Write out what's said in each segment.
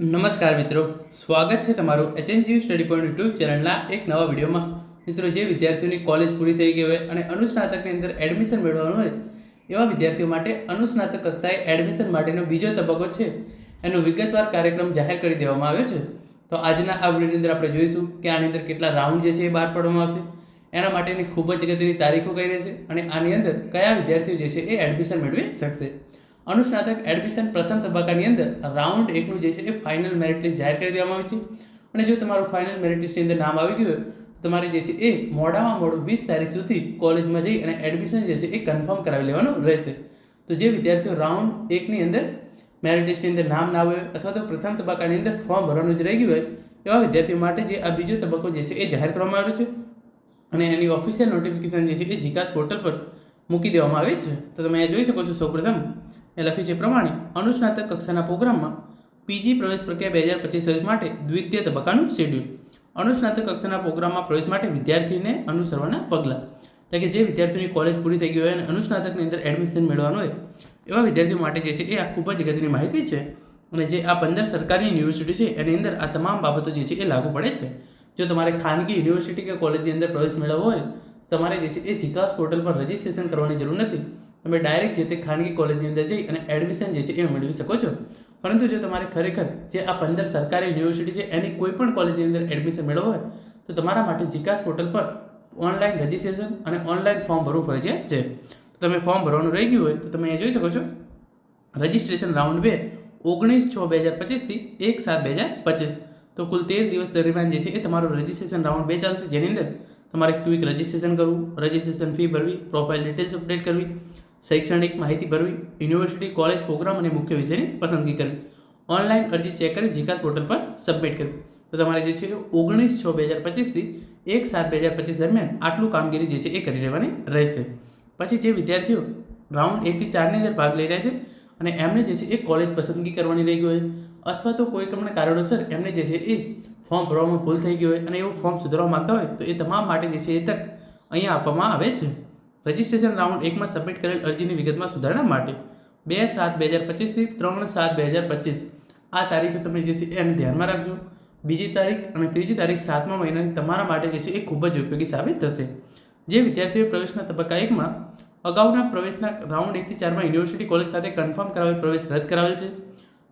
નમસ્કાર મિત્રો, સ્વાગત છે તમારું એચએનજીયુ સ્ટડી પોઈન્ટ યુટ્યુબ ચેનલના એક નવા વિડીયોમાં. મિત્રો, જે વિદ્યાર્થીઓની કોલેજ પૂરી થઈ ગઈ હોય અને અનુસ્નાતકની અંદર એડમિશન મેળવવાનું હોય, એવા વિદ્યાર્થીઓ માટે અનુસ્નાતક કક્ષાએ એડમિશન માટેનો બીજો તબક્કો છે. એનો વિગતવાર કાર્યક્રમ જાહેર કરી દેવામાં આવ્યો છે. તો આજના આ વિડીયોની અંદર આપણે જોઈશું કે આની અંદર કેટલા રાઉન્ડ જે છે એ બહાર પાડવામાં આવશે. એના માટેની ખૂબ જ અગત્યની તારીખો કઈ રહેશે અને આની અંદર કયા વિદ્યાર્થીઓ જે છે એ એડમિશન મેળવી શકશે. અનુસ્નાતક એડમિશન પ્રથમ તબક્કાની અંદર રાઉન્ડ એકનું જે છે એ ફાઇનલ મેરિટ લિસ્ટ જાહેર કરી દેવામાં આવી છે. અને જો તમારું ફાઇનલ મેરિટ લિસ્ટની અંદર નામ આવી ગયું તમારે જે છે એ મોડામાં મોડું વીસ તારીખ સુધી કોલેજમાં જઈ અને એડમિશન જે છે એ કન્ફર્મ કરાવી લેવાનું રહેશે. તો જે વિદ્યાર્થીઓ રાઉન્ડ એકની અંદર મેરિટ લિસ્ટની અંદર નામ ના હોય અથવા તો પ્રથમ તબક્કાની અંદર ફોર્મ ભરવાનું જ રહી ગયું હોય, એવા વિદ્યાર્થીઓ માટે જે આ બીજો તબક્કો જે છે એ જાહેર કરવામાં આવ્યો છે. અને એની ઓફિશિયલ નોટિફિકેશન જે છે એ જીકાસ પોર્ટલ પર મૂકી દેવામાં આવી છે. તો તમે અહીંયા જોઈ શકો છો સૌપ્રથમ એ લખ્યું છે. પ્રમાણે અનુસ્નાતક કક્ષાના પ્રોગ્રામમાં પીજી પ્રવેશ પ્રક્રિયા બે હજાર પચીસ માટે દ્વિતીય તબક્કાનું શેડ્યુલ અનુસ્નાતક કક્ષાના પ્રોગ્રામમાં પ્રવેશ માટે વિદ્યાર્થીને અનુસરવાના પગલાં. એટલે કે જે વિદ્યાર્થીઓની કોલેજ પૂરી થઈ ગઈ હોય અને અનુસ્નાતકની અંદર એડમિશન મેળવવાનું હોય, એવા વિદ્યાર્થીઓ માટે જે છે એ આ ખૂબ જ અગત્યની માહિતી છે. અને જે આ પંદર સરકારી યુનિવર્સિટી છે, એની અંદર આ તમામ બાબતો જે છે એ લાગુ પડે છે. જો તમારે ખાનગી યુનિવર્સિટી કે કોલેજની અંદર પ્રવેશ મેળવવો હોય તમારે જે છે એ જીકાસ પોર્ટલ પર રજિસ્ટ્રેશન કરવાની જરૂર નથી. તમે ડાયરેક્ટ જે તે ખાનગી કોલેજની અંદર જઈ અને એડમિશન જે છે એ મેળવી શકો છો. પરંતુ જો તમારે ખરેખર જે આ પંદર સરકારી યુનિવર્સિટી છે, એની કોઈ પણ કોલેજની અંદર એડમિશન મેળવવું હોય, તો તમારા માટે જીકાસ પોર્ટલ પર ઓનલાઈન રજિસ્ટ્રેશન અને ઓનલાઈન ફોર્મ ભરવું ફરજિયાત છે. તમે ફોર્મ ભરવાનું રહી ગયું હોય, તો તમે અહીંયા જોઈ શકો છો. રજિસ્ટ્રેશન રાઉન્ડ બે, ઓગણીસ છ બે હજાર પચીસથી એક સાત બે હજાર પચીસ. તો કુલ તેર દિવસ દરમિયાન જે છે એ તમારું રજિસ્ટ્રેશન રાઉન્ડ બે ચાલશે. જેની અંદર તમારે ક્વિક રજિસ્ટ્રેશન કરવું રજિસ્ટ્રેશન ફી ભરવી પ્રોફાઇલ ડિટેલ્સ અપડેટ કરવી શૈક્ષણિક માહિતી ભરવી, યુનિવર્સિટી, કોલેજ પ્રોગ્રામ અને મુખ્ય વિષયની પસંદગી કરવી. ઓનલાઈન અરજી ચેક કરી જીકાસ પોર્ટલ પર સબમિટ કરવી. તો તમારે જે છે ઓગણીસ છ બે હજાર પચીસથી એક સાત બે હજાર પચીસ દરમિયાન આટલું કામગીરી જે છે એ કરી લેવાની રહેશે. પછી જે વિદ્યાર્થીઓ રાઉન્ડ એકથી ચારની અંદર ભાગ લઈ રહ્યા છે અને એમને જે છે એ કોલેજ પસંદગી કરવાની રહી ગઈ હોય, અથવા તો કોઈ તમને કારણોસર એમને જે છે એ ફોર્મ ભરવામાં ભૂલ થઈ ગઈ હોય અને એવું ફોર્મ સુધારવા માંગતા હોય, તો એ તમામ માટે જે છે એ તક અહીંયા આપવામાં આવે છે. રજિસ્ટ્રેશન રાઉન્ડ એકમાં સબમિટ કરેલ અરજીની વિગતમાં સુધારણા માટે બે સાત બે હજાર પચીસથી ત્રણ સાત બે હજાર પચીસ. આ તારીખો તમે જે છે એને ધ્યાનમાં રાખજો. બીજી તારીખ અને ત્રીજી તારીખ સાતમા મહિનાની તમારા માટે જે છે એ ખૂબ જ ઉપયોગી સાબિત થશે. જે વિદ્યાર્થીઓએ પ્રવેશના તબક્કા એકમાં અગાઉના પ્રવેશના રાઉન્ડ એકથી ચારમાં યુનિવર્સિટી કોલેજ ખાતે કન્ફર્મ કરાવેલ પ્રવેશ રદ કરાવેલ છે.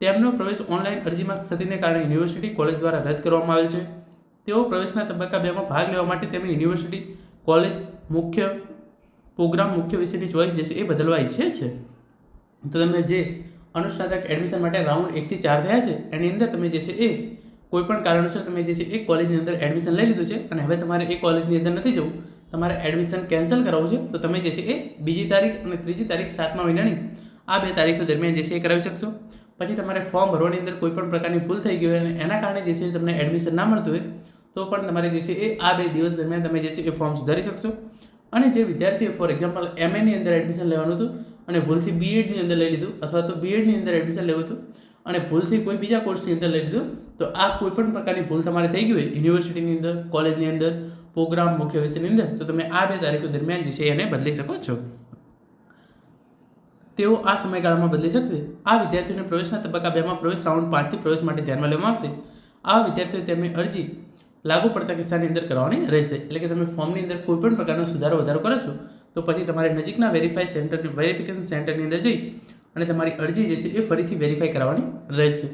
તેમનો પ્રવેશ ઓનલાઈન અરજીમાં થતીને કારણે યુનિવર્સિટી કોલેજ દ્વારા રદ કરવામાં આવેલ છે. તેઓ પ્રવેશના તબક્કા બેમાં ભાગ લેવા માટે તેમની યુનિવર્સિટી કોલેજ મુખ્ય પ્રોગ્રામ મુખ્ય વિષયની ચોઈસ જે છે એ બદલવા ઈચ્છે છે. તો તમે જે અનુસ્નાતક એડમિશન માટે રાઉન્ડ એકથી ચાર થયા છે, એની અંદર તમે જે છે એ કોઈપણ કારણોસર તમે જે છે એ કોલેજની અંદર એડમિશન લઈ લીધું છે અને હવે તમારે એ કોલેજની અંદર નથી જવું, તમારે એડમિશન કેન્સલ કરાવવું છે. તો તમે જે છે એ બીજી તારીખ અને ત્રીજી તારીખ સાતમા મહિનાની આ બે તારીખો દરમિયાન જે છે એ કરાવી શકશો. પછી તમારે ફોર્મ ભરવાની અંદર કોઈપણ પ્રકારની ભૂલ થઈ ગઈ હોય અને એના કારણે જે છે તમને એડમિશન ના મળતું હોય, તો પણ તમારે જે છે એ આ બે દિવસ દરમિયાન તમે જે છે એ ફોર્મ સુધારી શકશો. અને જે વિદ્યાર્થીએ ફોર એક્ઝામ્પલ એમએની અંદર એડમિશન લેવાનું હતું અને ભૂલથી બીએડની અંદર લઈ લીધું અથવા તો બીએડની અંદર એડમિશન લેવું હતું અને ભૂલથી કોઈ બીજા કોર્સની અંદર લઈ લીધું, તો આ કોઈ પણ પ્રકારની ભૂલ તમારે થઈ ગઈ હોય યુનિવર્સિટીની અંદર કોલેજની અંદર પ્રોગ્રામ મુખ્ય વિષયની અંદર, તો તમે આ બે તારીખો દરમિયાન જે છે એને બદલી શકો છો. તેઓ આ સમયગાળામાં બદલી શકશે. આ વિદ્યાર્થીઓને પ્રવેશના તબક્કા બેમાં પ્રવેશ રાઉન્ડ પાંચથી પ્રવેશ માટે ધ્યાનમાં લેવામાં આવશે. આ વિદ્યાર્થીઓ તેમની અરજી લાગુ પડતા કિસ્સાની અંદર કરવાની રહેશે. એટલે કે તમે ફોર્મની અંદર કોઈ પણ પ્રકારનો સુધારો વધારો કરો છો, તો પછી તમારે નજીકના વેરીફાઈ સેન્ટરની વેરિફિકેશન સેન્ટરની અંદર જઈ અને તમારી અરજી જે છે એ ફરીથી વેરીફાઈ કરાવવાની રહેશે.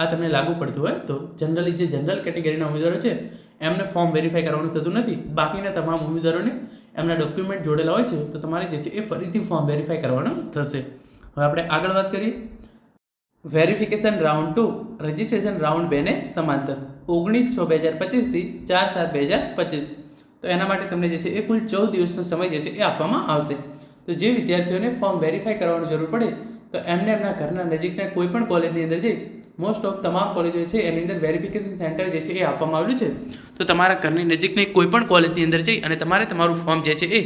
આ તમને લાગુ પડતું હોય તો જનરલી જે જનરલ કેટેગરીના ઉમેદવારો છે, એમને ફોર્મ વેરીફાઈ કરવાનું થતું નથી. બાકીના તમામ ઉમેદવારોને એમના ડોક્યુમેન્ટ જોડેલા હોય છે, તો તમારે જે છે એ ફરીથી ફોર્મ વેરીફાઈ કરવાનું થશે. હવે આપણે આગળ વાત કરીએ. Verification round two, registration round બેને સમાંતર. ઓગણીસ છ બે હજાર પચીસથી ચાર સાત બે હજાર પચીસ. તો એના માટે તમને જે છે એ કુલ ચૌદ દિવસનો સમય જે છે એ આપવામાં આવશે. તો જે વિદ્યાર્થીઓને ફોર્મ વેરીફાઈ કરવાની જરૂર પડે, તો એમને એમના ઘરના નજીકના કોઈ પણ કોલેજની અંદર જઈ મોસ્ટ ઓફ તમામ કોલેજો છે, એની અંદર વેરિફિકેશન સેન્ટર જે છે એ આપવામાં આવેલું છે. તો તમારા ઘરની નજીકની કોઈ પણ કોલેજની અંદર જઈ અને તમારે તમારું ફોર્મ જે છે એ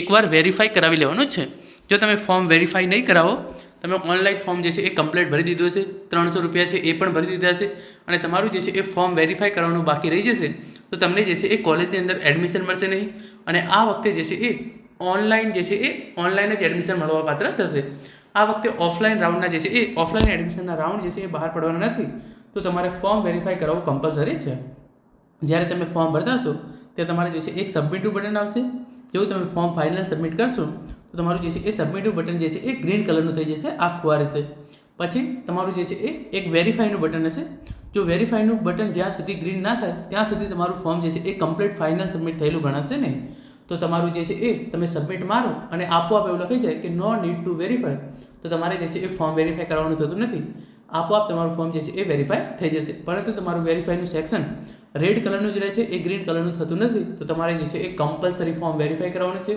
એકવાર વેરીફાઈ કરાવી લેવાનું છે. જો તમે ફોર્મ વેરીફાઈ નહીં કરાવો તમે ઓનલાઈન ફોર્મ જે છે એ કમ્પ્લીટ ભરી દીધું હશે, ત્રણસો રૂપિયા છે એ પણ ભરી દીધા હશે અને તમારું જે છે એ ફોર્મ વેરીફાઈ કરવાનું બાકી રહી જશે, તો તમને જે છે એ કોલેજની અંદર એડમિશન મળશે નહીં અને આ વખતે જે છે એ ઓનલાઈન જે છે એ ઓનલાઈન જ એડમિશન મળવા પાત્ર થશે. આ વખતે ઓફલાઈન રાઉન્ડના જે છે એ ઓફલાઈન એડમિશનના રાઉન્ડ જે છે એ બહાર પડવાના નથી, તો તમારે ફોર્મ વેરીફાઈ કરાવવું કમ્પલસરી છે. જ્યારે તમે ફોર્મ ભરતા હશો ત્યારે તમારે જે છે એક સબમિટનું બટન આવશે, જેવું તમે ફોર્મ ફાઇનલ સબમિટ કરશો તો તમારું જે છે એ સબમિટનું બટન જે છે એ ગ્રીન કલરનું થઈ જશે, આખું આ રીતે. પછી તમારું જે છે એ એક વેરીફાઈનું બટન હશે. જો વેરીફાઈનું બટન જ્યાં સુધી ગ્રીન ના થાય, ત્યાં સુધી તમારું ફોર્મ જે છે એ કમ્પ્લીટ ફાઇનલ સબમિટ થયેલું ગણાશે નહીં. તો તમારું જે છે એ તમે સબમિટ મારો અને આપોઆપ એવું લખાઈ જાય કે નો નીડ ટુ વેરીફાય તો તમારે જે છે એ ફોર્મ વેરીફાઈ કરવાનું થતું નથી. આપોઆપ તમારું ફોર્મ જે છે એ વેરીફાઈ થઈ જશે. પરંતુ તમારું વેરીફાઈનું સેક્શન રેડ કલરનું જ રહે છે, એ ગ્રીન કલરનું થતું નથી. તો તમારે જે છે એ કમ્પલસરી ફોર્મ વેરીફાઈ કરવાનું છે.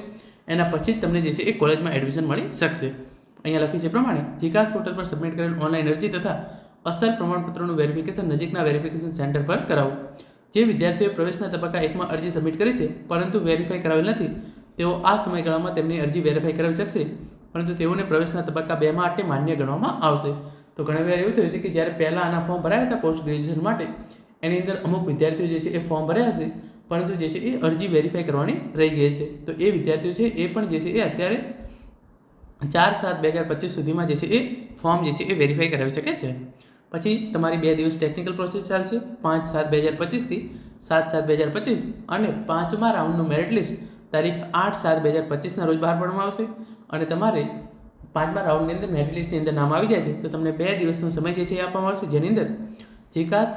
એના પછી જ તમને જે છે એ કોલેજમાં એડમિશન મળી શકશે. અહીંયા લખ્યું છે પ્રમાણે, જીકાસ પોર્ટલ પર સબમિટ કરેલ ઓનલાઈન અરજી તથા અસર પ્રમાણપત્રોનું વેરિફિકેશન નજીકના વેરિફિકેશન સેન્ટર પર કરાવવું જે વિદ્યાર્થીઓએ પ્રવેશના તબક્કા એકમાં અરજી સબમિટ કરી છે, પરંતુ વેરીફાઈ કરાવેલ નથી, તેઓ આ સમયગાળામાં તેમની અરજી વેરીફાઈ કરાવી શકશે, પરંતુ તેઓને પ્રવેશના તબક્કા બે માટે માન્ય ગણવામાં આવશે. તો ઘણી વાર એવું થયું છે કે જ્યારે પહેલાં આના ફોર્મ ભરાયા હતા પોસ્ટ ગ્રેજ્યુએશન માટે, એની અંદર અમુક વિદ્યાર્થીઓ જે છે એ ફોર્મ ભર્યા હશે પરંતુ જે છે એ અરજી વેરીફાઈ કરવાની રહી ગઈ છે. તો એ વિદ્યાર્થીઓ છે એ પણ જે છે એ અત્યારે ચાર સાત બે હજાર પચીસ સુધીમાં જે છે એ ફોર્મ જે છે એ વેરીફાઈ કરાવી શકે છે. પછી તમારી બે દિવસ ટેકનિકલ પ્રોસેસ ચાલશે. પાંચ સાત બે હજાર પચીસથી સાત સાત બે હજાર પચીસ અને પાંચમા રાઉન્ડનું મેરિટ લિસ્ટ તારીખ આઠ સાત બે હજાર પચીસના રોજ બહાર પાડવામાં આવશે. અને તમારે પાંચમા રાઉન્ડની અંદર મેરિટ લિસ્ટની અંદર નામ આવી જાય છે. તો તમને બે દિવસનો સમય જે છે એ આપવામાં આવશે. જેની અંદર જીકાસ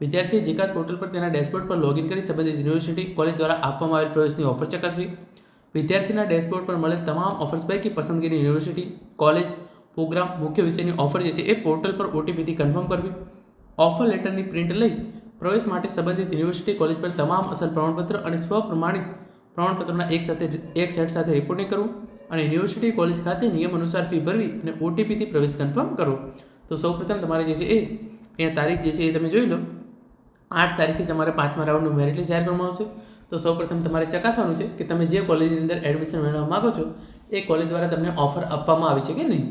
વિદ્યાર્થીએ જીકાસ પોર્ટલ પર તેના ડેશબોર્ડ પર લોગિન કરી સંબંધિત યુનિવર્સિટી કોલેજ દ્વારા આપવામાં આવેલ પ્રવેશની ઓફર ચકાસવી. વિદ્યાર્થીના ડેશબોર્ડ પર મળેલ તમામ ઓફર્સ પૈકી પસંદગીની યુનિવર્સિટી, કોલેજ, પ્રોગ્રામ, મુખ્ય વિષયની ઓફર જે છે એ પોર્ટલ પર ઓટીપીથી કન્ફર્મ કરવી. ઓફર લેટરની પ્રિન્ટ લઈ પ્રવેશ માટે સંબંધિત યુનિવર્સિટી કોલેજ પર તમામ અસલ પ્રમાણપત્ર અને સ્વપ્રમાણિત પ્રમાણપત્રોના એક સાથે એક સેટ સાથે રિપોર્ટિંગ કરવું અને યુનિવર્સિટી કોલેજ ખાતે નિયમ અનુસાર ફી ભરવી અને ઓટીપીથી પ્રવેશ કન્ફર્મ કરવો. તો સૌપ્રથમ તમારે જે છે એ, અહીંયા તારીખ જે છે એ તમે જોઈ લો. આઠ તારીખે તમારે પાંચમા રાઉન્ડનું મેરિટ લિસ્ટ જાહેર કરવામાં આવશે. તો સૌપ્રથમ તમારે ચકાસવાનું છે કે તમે જે કોલેજની અંદર એડમિશન મેળવવા માગો છો, એ કોલેજ દ્વારા તમને ઓફર આપવામાં આવી છે કે નહીં?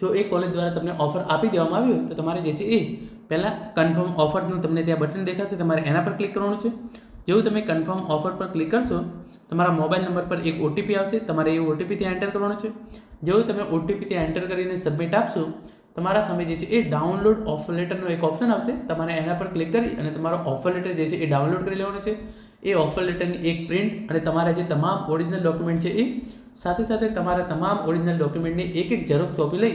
જો એ કોલેજ દ્વારા તમને ઓફર આપી દેવામાં આવી હોય, તો તમારે જે છે એ પહેલાં કન્ફર્મ ઓફરનું તમને ત્યાં બટન દેખાશે, તમારે એના પર ક્લિક કરવાનું છે. જેવું તમે કન્ફર્મ ઓફર પર ક્લિક કરશો, તમારા મોબાઈલ નંબર પર એક ઓટીપી આવશે, તમારે એ ઓટીપી ત્યાં એન્ટર કરવાનો છે. જેવું તમે ઓટીપી ત્યાં એન્ટર કરીને સબમિટ આપશો તમારા સામે જે છે એ ડાઉનલોડ ઓફર લેટરનો એક ઓપ્શન આવશે. તમારે એના પર ક્લિક કરી અને તમારો ઓફર લેટર જે છે એ ડાઉનલોડ કરી લેવાનો છે. એ ઓફર લેટરની એક પ્રિન્ટ અને તમારા જે તમામ ઓરિજિનલ ડોક્યુમેન્ટ છે એ સાથે સાથે તમારા તમામ ઓરિજિનલ ડોક્યુમેન્ટની એક એક ઝેરોક્ષ કોપી લઈ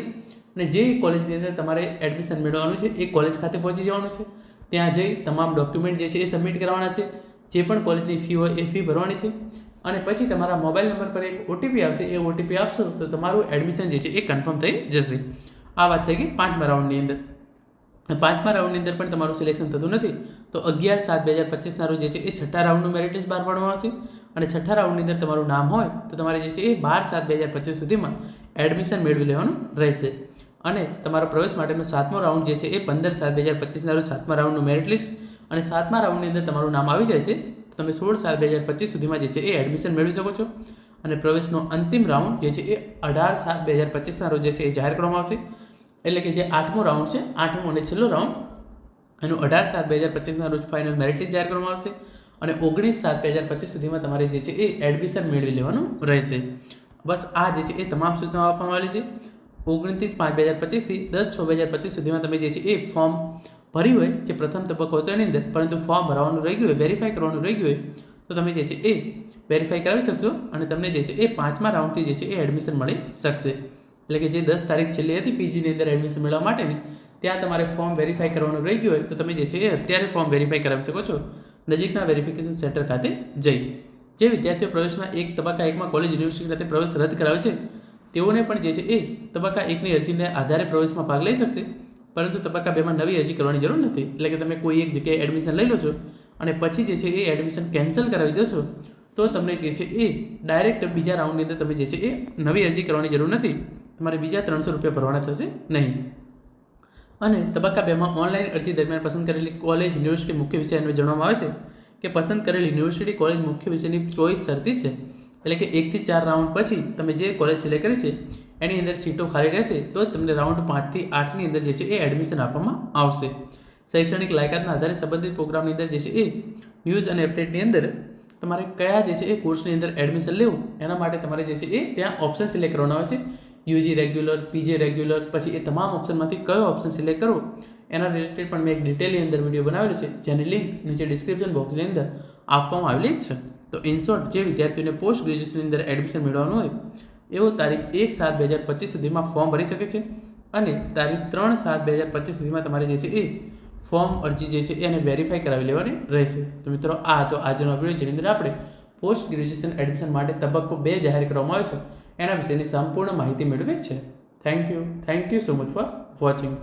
અને જે કોલેજની અંદર તમારે એડમિશન મેળવવાનું છે એ કોલેજ ખાતે પહોંચી જવાનું છે. ત્યાં જઈ તમામ ડોક્યુમેન્ટ જે છે એ સબમિટ કરવાના છે. જે પણ કોલેજની ફી હોય એ ફી ભરવાની છે. અને પછી તમારા મોબાઈલ નંબર પર એક ઓટીપી આવશે. એ ઓટીપી આપશો તો તમારું એડમિશન જે છે એ કન્ફર્મ થઈ જશે. આ વાત થઈ ગઈ પાંચમા રાઉન્ડની અંદર. પાંચમા રાઉન્ડની અંદર પણ તમારું સિલેક્શન થતું નથી. તો અગિયાર સાત બે હજાર પચીસના રોજ જે છે એ છઠ્ઠા રાઉન્ડનું મેરિટ લિસ્ટ બહાર પાડવામાં આવશે. અને છઠ્ઠા રાઉન્ડની અંદર તમારું નામ હોય તો તમારે જે છે એ બાર સાત બે હજાર પચીસ સુધીમાં એડમિશન મેળવી લેવાનું રહેશે. અને તમારા પ્રવેશ માટેનો સાતમો રાઉન્ડ જે છે એ પંદર સાત બે હજાર પચીસના રોજ સાતમા રાઉન્ડનું મેરિટ લિસ્ટ અને સાતમા રાઉન્ડની અંદર તમારું નામ આવી જાય છે, તો તમે સોળ સાત બે હજાર પચીસ સુધીમાં જે છે એ એડમિશન મેળવી શકો છો. અને પ્રવેશનો અંતિમ રાઉન્ડ જે છે એ અઢાર સાત બે હજાર પચીસના રોજ જે છે એ જાહેર કરવામાં આવશે. એટલે કે જે આઠમો રાઉન્ડ છે, આઠમો અને છેલ્લો રાઉન્ડ એનું અઢાર સાત બે હજાર પચીસના રોજ ફાઇનલ મેરિટ લિસ્ટ જાહેર કરવામાં આવશે અને ઓગણીસ સાત બે હજાર પચીસ સુધીમાં તમારે જે છે એ એડમિશન મેળવી લેવાનું રહેશે. બસ આ જે છે એ તમામ સૂચનાઓ આપવામાં આવેલી છે. ઓગણત્રીસ પાંચ બે હજાર પચીસથી દસ છ બે હજાર પચીસ સુધીમાં તમે જે છે એ ફોર્મ ભરી હોય, જે પ્રથમ તબક્કો હતો એની અંદર, પરંતુ ફોર્મ ભરવાનું રહી ગયું હોય વેરીફાઈ કરવાનું રહી ગયું હોય, તો તમે જે છે એ વેરીફાઈ કરાવી શકશો અને તમને જે છે એ પાંચમા રાઉન્ડથી જે છે એ એડમિશન મળી શકશે. એટલે કે જે દસ તારીખ છેલ્લી હતી પીજીની અંદર એડમિશન મેળવવા માટેની, ત્યાં તમારે ફોર્મ વેરીફાઈ કરવાનું રહી ગયું હોય તો તમે જે છે એ અત્યારે ફોર્મ વેરીફાઈ કરાવી શકો છો. નજીકના વેરિફિકેશન સેન્ટર ખાતે જઈ. જે વિદ્યાર્થીઓ પ્રવેશના એક તબક્કા એકમાં કોલેજ યુનિવર્સિટી ખાતે પ્રવેશ રદ કરાવે છે, તેઓને પણ જે છે એ તબક્કા એકની અરજીને આધારે પ્રવેશમાં ભાગ લઈ શકશે. પરંતુ તબક્કા બેમાં નવી અરજી કરવાની જરૂર નથી. એટલે કે તમે કોઈ એક જગ્યાએ એડમિશન લઈ લો છો અને પછી જે છે એ એડમિશન કેન્સલ કરાવી દો છો, તો તમને જે છે એ ડાયરેક્ટ બીજા રાઉન્ડની અંદર તમે જે છે એ નવી અરજી કરવાની જરૂર નથી. તમારે બીજા ત્રણસો રૂપિયા ભરવાના થશે? નહીં. અને તબક્કા બેમાં ઓનલાઈન અરજી દરમિયાન પસંદ કરેલી કોલેજ, યુનિવર્સિટી મુખ્ય વિષય અન્વયે જણાવવામાં આવે છે કે પસંદ કરેલી યુનિવર્સિટી, કોલેજ મુખ્ય વિષયની ચોઈસ શરતી છે. એટલે કે એકથી ચાર રાઉન્ડ પછી તમે જે કોલેજ સિલેક્ટ કરી છે, એની અંદર સીટો ખાલી રહેશે, તો તમને રાઉન્ડ પાંચથી આઠની અંદર જે છે એ એડમિશન આપવામાં આવશે. શૈક્ષણિક લાયકાતના આધારે સંબંધિત પ્રોગ્રામની અંદર જે છે એ ન્યૂઝ અને અપડેટની અંદર તમારે કયા જે છે એ કોર્સની અંદર એડમિશન લેવું, એના માટે તમારે જે છે એ ત્યાં ઓપ્શન સિલેક્ટ કરવાનો આવે છે. યુજી રેગ્યુલર પીજી રેગ્યુલર પછી એ તમામ ઓપ્શનમાંથી કયો ઓપ્શન સિલેક્ટ કરવો? એના રિલેટેડ પણ મેં એક ડિટેલની અંદર વીડિયો બનાવેલો છે, જેની લિંક નીચે ડિસ્ક્રિપ્શન બોક્સની અંદર આપવામાં આવેલી જ છે. તો ઇન શોર્ટ જે વિદ્યાર્થીઓને પોસ્ટ ગ્રેજ્યુએશનની અંદર એડમિશન મેળવવાનું હોય એવો તારીખ એક સાત બે હજાર પચીસ સુધીમાં ફોર્મ ભરી શકે છે અને તારીખ ત્રણ સાત બે હજાર પચીસ સુધીમાં તમારે જે છે એ ફોર્મ અરજી જે છે એને વેરીફાઈ કરાવી લેવાની રહેશે. તો મિત્રો, આ હતો આજનો વીડિયો જેની અંદર આપણે પોસ્ટ ગ્રેજ્યુએશન એડમિશન માટે તબક્કો બે જાહેર કરવામાં આવ્યો છે. એના વિશેની સંપૂર્ણ માહિતી મેળવી છે. Thank you thank you so much for watching